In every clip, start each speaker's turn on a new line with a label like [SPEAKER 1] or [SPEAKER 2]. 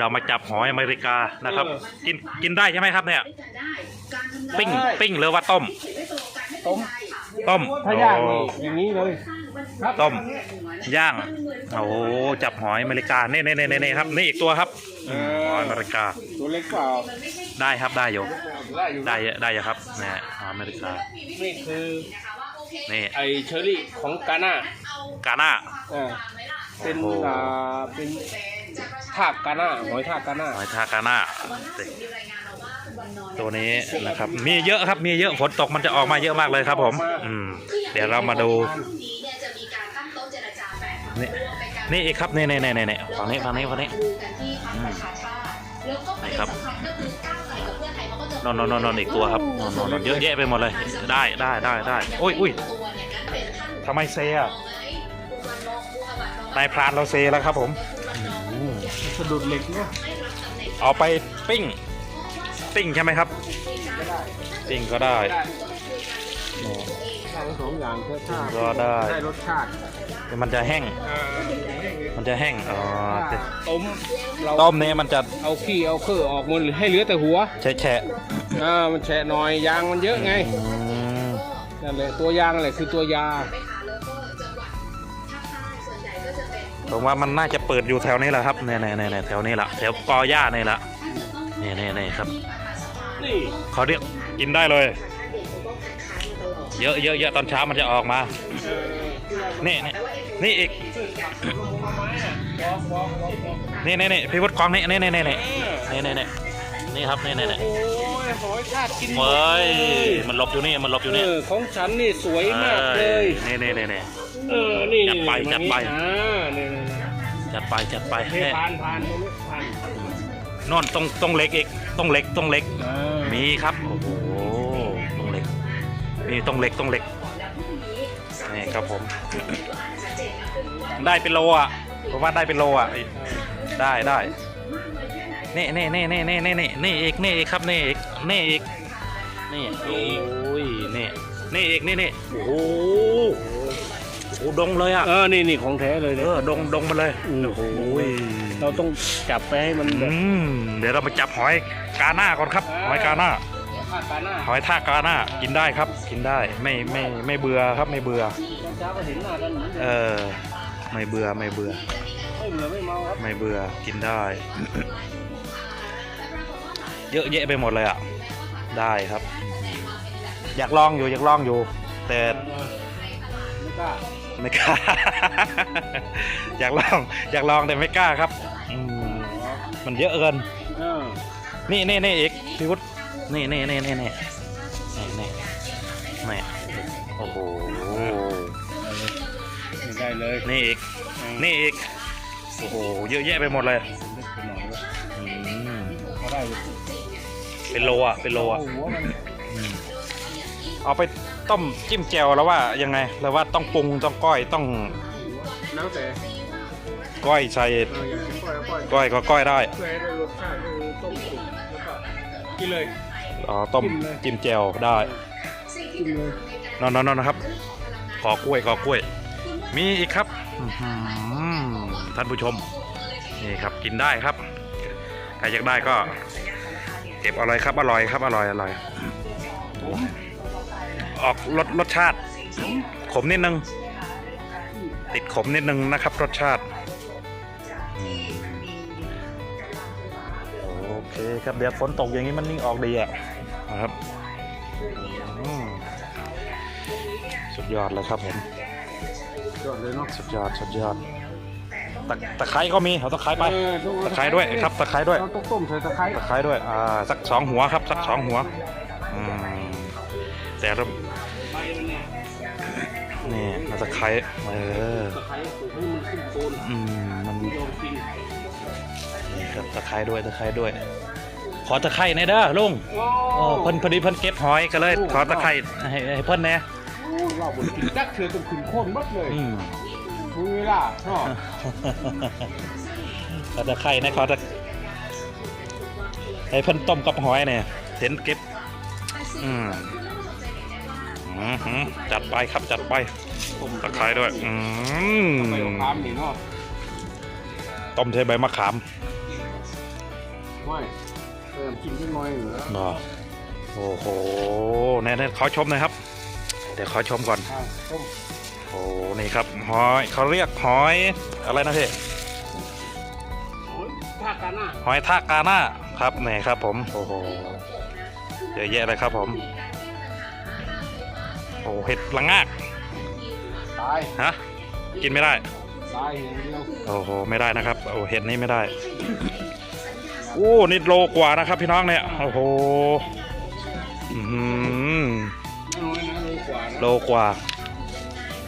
[SPEAKER 1] เรามาจับหอยอเมริกานะครับ กินกินได้ใช่ไหมครับเนี่ย ปิ้งปิ้งหรือว่าต้ม
[SPEAKER 2] ต้ม
[SPEAKER 1] ต้ม
[SPEAKER 2] ถ้าย่าง
[SPEAKER 1] โอ้
[SPEAKER 2] นี่อย่างนี้เลยครับ
[SPEAKER 1] ต้มย่างโอ้โหจับหอยอเมริกาเน่เน่เน่เน่ครับนี่อีกตัวครับ
[SPEAKER 2] เอ
[SPEAKER 1] หอย
[SPEAKER 2] อ
[SPEAKER 1] อเมริกา
[SPEAKER 2] ตัวเล็กเปล่า
[SPEAKER 1] ได้ครับได้อยู่
[SPEAKER 2] ได้อยู่
[SPEAKER 1] ได้เยอะได้เยอะครับนะฮะหอยอเมริกา
[SPEAKER 2] นี่คือ
[SPEAKER 1] นี่
[SPEAKER 2] ไอเชอรี่ของกาน่ากา
[SPEAKER 1] น่า
[SPEAKER 2] เออเป็น
[SPEAKER 1] โอ้โห
[SPEAKER 2] อ่าเป็น ทากกาน่าหอยทากกาน่า
[SPEAKER 1] หอยทากาน่าตัวนี้นะครับ มีเยอะครับมีเยอะฝนตกมันจะออกมาเยอะมากเลยครับ ผม อืม เดี๋ยวเรามาดูนี่นี่อีกครับนี่นี่นี่นี่ฝั่งนี้ฝั่งนี้ฝั่งนี้นี่ครับนอนนอนนอนนอนอีกตัวครับนอนนอนนอนเยอะแยะไปหมดเลย ได้ได้ได้ได้โอ้ยอุ้ยทำไมเซอะนายพรานเราเซแล้วครับผมอืม
[SPEAKER 2] สะดุดเหล็กเนาะ
[SPEAKER 1] เอาไปปิ้ง ปิ้งใช่ไหมครับปิ้งก็ได้
[SPEAKER 2] ทั้งสองอย่างเพื่อชาติ
[SPEAKER 1] ก็ได้
[SPEAKER 2] ได้รสชาติ
[SPEAKER 1] แต่มันจะแห้ง
[SPEAKER 2] เออ
[SPEAKER 1] มันจะแห้ง อ๋อ
[SPEAKER 2] ต้มเรา
[SPEAKER 1] ต้มเนี่ยมันจะ
[SPEAKER 2] เอาขี้เอาเครือออกหมดให้เหลือแต่หัว
[SPEAKER 1] แฉะแฉะ
[SPEAKER 2] อ่ามันแฉะหน่อยยางมันเยอะไง
[SPEAKER 1] อืม
[SPEAKER 2] นั่นแหละตัวยางแหละคือตัวยา
[SPEAKER 1] ผมว่ามันน่าจะเปิดอยู่แถวนี้แหละครับเนี่ยเนี่ยเนี่ยแถวนี้แหละแถวกอหญ้านี่แหละนี่นี่นี่ครับ
[SPEAKER 2] นี่
[SPEAKER 1] เขาเรียกกินได้เลย เยอะเยอะเยอะตอนเช้ามันจะออกมานี่นี่นี่อีกนี่นี่นี่พี่วุฒิกองนี่นี่นี่นี่นี่นี่นี่นี่นี่ครับนี่นี่นี่
[SPEAKER 2] โอ้ยหอยทากกินหมด
[SPEAKER 1] เฮ้ย
[SPEAKER 2] เลย
[SPEAKER 1] มันหลบอยู่นี่มันหลบอยู่นี่
[SPEAKER 2] เออของฉันนี่สวยมากเลย
[SPEAKER 1] นี่นี่นี่นี่
[SPEAKER 2] เออ นี่
[SPEAKER 1] จัดไป
[SPEAKER 2] นี่
[SPEAKER 1] จัดไป
[SPEAKER 2] อ่านี่นี่นี่
[SPEAKER 1] จัดไปจัดไป
[SPEAKER 2] นี่
[SPEAKER 1] เนี่ย
[SPEAKER 2] ผ่านผ่านตรงนี้ผ่าน
[SPEAKER 1] นอนตรงตรงเล็กอีกตรงเล็กตรงเล็ก
[SPEAKER 2] อ่า
[SPEAKER 1] มีครับ โอ้โหตรงเล็กนี่ตรงเล็กตรงเล็กนี่ครับผม ได้เป็นโลอะผมว่าได้เป็นโลอะได้ได้นี่นี่นี่นี่นี่นี่นี่นี่อีกนี่อีกครับนี่อีกนี่อีกนี่โอ้ยนี่นี่อีกนี่นี่โอ้โห โอ้โหดงเลยอะ
[SPEAKER 2] เออนี่นี่ของแท้เลย
[SPEAKER 1] เอ
[SPEAKER 2] เนี่ย
[SPEAKER 1] อ ดงดงมาเลย
[SPEAKER 2] อืม
[SPEAKER 1] โอ้โห
[SPEAKER 2] เราต้องจับไปให้มันแบ
[SPEAKER 1] อื
[SPEAKER 2] บ
[SPEAKER 1] มเดี๋ยวเราไปจับหอยกาหน้าก่อนครับหอยกาหน้า
[SPEAKER 2] ทากกาน่า
[SPEAKER 1] หอยทากกาหน้า กินได้ครับ กินได้ ไม่ไม่ไม่เบื่อครับไม่เบื่อ
[SPEAKER 2] ตอนเช้าก็เห็นหน้ากันเหมือนเดิ
[SPEAKER 1] เอ
[SPEAKER 2] ม
[SPEAKER 1] อไม่เบื่อไม่เบื่อ
[SPEAKER 2] ไม่เหลือไม่เมาครับ
[SPEAKER 1] ไม่เบื่อ กินได้ เยอะแยะไปหมดเลยอะ ได้ครับ อยากลองอยู่อยากลองอยู่ แต่
[SPEAKER 2] ไม่กล้า
[SPEAKER 1] ไม่กล้า อยากลอง อยากลองแต่ไม่กล้าครับอืมมันเยอะเกิน
[SPEAKER 2] เออ
[SPEAKER 1] นี่นี่นี่อีกพี่วุฒินี่นี่นี่นี่นี่นี่นี่นี่โอ้โห
[SPEAKER 2] ไม่ได้เลย
[SPEAKER 1] นี่อีก นี่อีก โอ้โห เยอะแยะไปหมดเลย
[SPEAKER 2] เล็กไปหน่อยเว้ย
[SPEAKER 1] อืม
[SPEAKER 2] เขาได้อยู่
[SPEAKER 1] เป็นโลอะ เป็นโลอะ
[SPEAKER 2] เอาหัวมัน
[SPEAKER 1] อืมเอาไป ต้มจิ้มแจ่วแล้วว่ายังไงแล้วว่าต้องปรุงต้องก้อยต้อง
[SPEAKER 2] แล้วแต่
[SPEAKER 1] ก้อยใส่
[SPEAKER 2] เอออยากจะปล่อยก็ปล่อย
[SPEAKER 1] ก้อยก็ก้อยได้
[SPEAKER 2] เพื่อให้ได้รสชาติคือต้มสุกแล้วก็กินเลย
[SPEAKER 1] อ๋อต้มจิ้มแจ่วได้
[SPEAKER 2] กินเลย
[SPEAKER 1] นอนนอนนอนนะครับ ขอกล้วยขอกล้วย มีอีกครับอื้อหือท่านผู้ชมนี่ครับกินได้ครับใครอยากได้ก็ เก็บอร่อยครับอร่อยครับอร่อยอร่อย ออกรสรสชาติ ขมนิดนึง ติดขมนิดนึงนะครับ รสชาติอืมโอเคครับเดี๋ยวฝนตกอย่างนี้มันนิ่งออกดีอะนะครับอืมสุดยอดเลยครับผม
[SPEAKER 2] ยอดเลยเนาะ
[SPEAKER 1] สุดยอดสุดยอดตะตะไคร้ก็มีเอาตะไคร้ไป
[SPEAKER 2] เออต้องเอา
[SPEAKER 1] ตะไคร้ด้วยครับตะไคร้ด้วย
[SPEAKER 2] เราต้องต้มใส่ตะไคร้
[SPEAKER 1] ตะไคร้ด้วยอ่าสักสองหัวครับ สักสองหัวอืมแต่ นี่เอาตะไคร้เออ
[SPEAKER 2] ตะไคร้ปลูกให้มันขึ้นโคน
[SPEAKER 1] อืมมัน
[SPEAKER 2] ยอมกิน
[SPEAKER 1] นี่ครับตะไคร้ด้วยตะไคร้ด้วย ขอตะไคร้หน่อยเด้อลุงโอ้เพิ่นพอดีเพิ่นเก็บหอยก็เลย ขอตะไคร้ให้ให้เพิ่นแหน่
[SPEAKER 2] โอ้เราบนกินจักเถื่อจนขึ้นโคนหมดเลย
[SPEAKER 1] อืม
[SPEAKER 2] คุยเวลาเนาะ
[SPEAKER 1] ขอตะไคร้นะขอตะให้เพิ่นต้มกับหอยเนี่ยเห็นเก็บอืมอืมหืม จัดไปครับจัดไปตะไคร้ด้วยอืม
[SPEAKER 2] ไปเอาคามนี่เนาะ
[SPEAKER 1] ต้มใช้ใบมะขาม
[SPEAKER 2] ไม่เติมกินที่น้อยเหรอ
[SPEAKER 1] เนาะโอ้โหแน่ๆขอชมหน่อยครับ เดี๋ยวขอชมก่อน
[SPEAKER 2] ข้าวต้ม
[SPEAKER 1] โอ้นี่ครับหอยเขาเรียกหอยอะไรนะพี่
[SPEAKER 2] โอ้ยท่ากันน่ะ
[SPEAKER 1] หอยทากกาหน้าครับนี่ครับผมโอ้โหเยอะแยะเลยครับผมโอ้เห็ดละงาก
[SPEAKER 2] ตาย
[SPEAKER 1] ฮะกินไม่ได้
[SPEAKER 2] ตายอย่างเดียว
[SPEAKER 1] โอ้โหไม่ได้นะครับโอ้เห็ดนี้ไม่ได้โอ้นี่โลกว่านะครับ พี่น้องเนี่ยโอ้โหอื้อหือ
[SPEAKER 2] ไม่น้อยนะโลกว่านะ
[SPEAKER 1] โลกว่า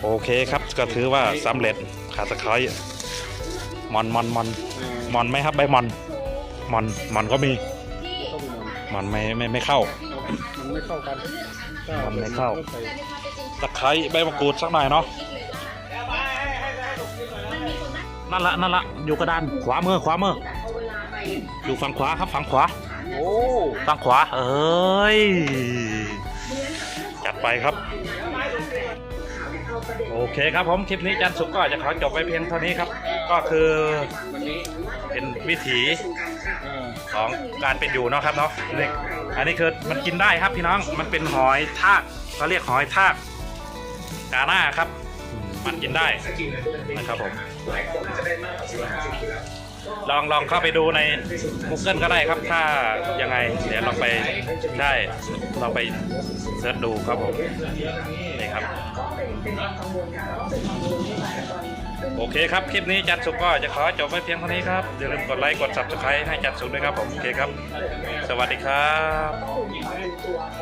[SPEAKER 1] โอเคครับก็ถือว่าสำเร็จขาตะไคร้มอนมอนมอน
[SPEAKER 2] เออ
[SPEAKER 1] มอนไหมครับใบมอนมอนมอนก็มี
[SPEAKER 2] ต้มมัน
[SPEAKER 1] มอนไม่ไม่ไม่เข้า
[SPEAKER 2] มันไม่เข้ากัน
[SPEAKER 1] มันไม่เข้า
[SPEAKER 2] ใส่
[SPEAKER 1] ตะไคร้ใบมะกรูดสักหน่อยเนาะนั่นละนั่นละอยู่กระดานขวามือขวามืออยู่ฝั่งขวาครับฝั่งขวา
[SPEAKER 2] โอ้
[SPEAKER 1] ฝั่งขวา เอ้ยจัดไปครับ โอเคครับผมคลิปนี้จันสุกก็จะขอจบไปเพียงเท่านี้ครับ ก็คือ
[SPEAKER 2] วันนี้
[SPEAKER 1] เป็นวิถี
[SPEAKER 2] เออ
[SPEAKER 1] ของการเป็นอยู่เนาะครับเนาะนี่อันนี้คือมันกินได้ครับพี่น้องมันเป็นหอยทากเขาเรียกหอยทากกาหน้าครับ มันกินได้นะครับผมลองลองเข้าไปดูใน Google ก็ได้ครับ ถ้ายังไง เดี๋ยวลองไปได้ลองไปเสิร์ชดูครับผมนี่ครับ โอเคครับ คลิปนี้จัดสุกก็จะขอจบไว้เพียงเท่านี้ครับ อย่าลืมกดไลค์ กด subscribe ให้จัดสุกด้วยครับผม โอเคครับ สวัสดีครับ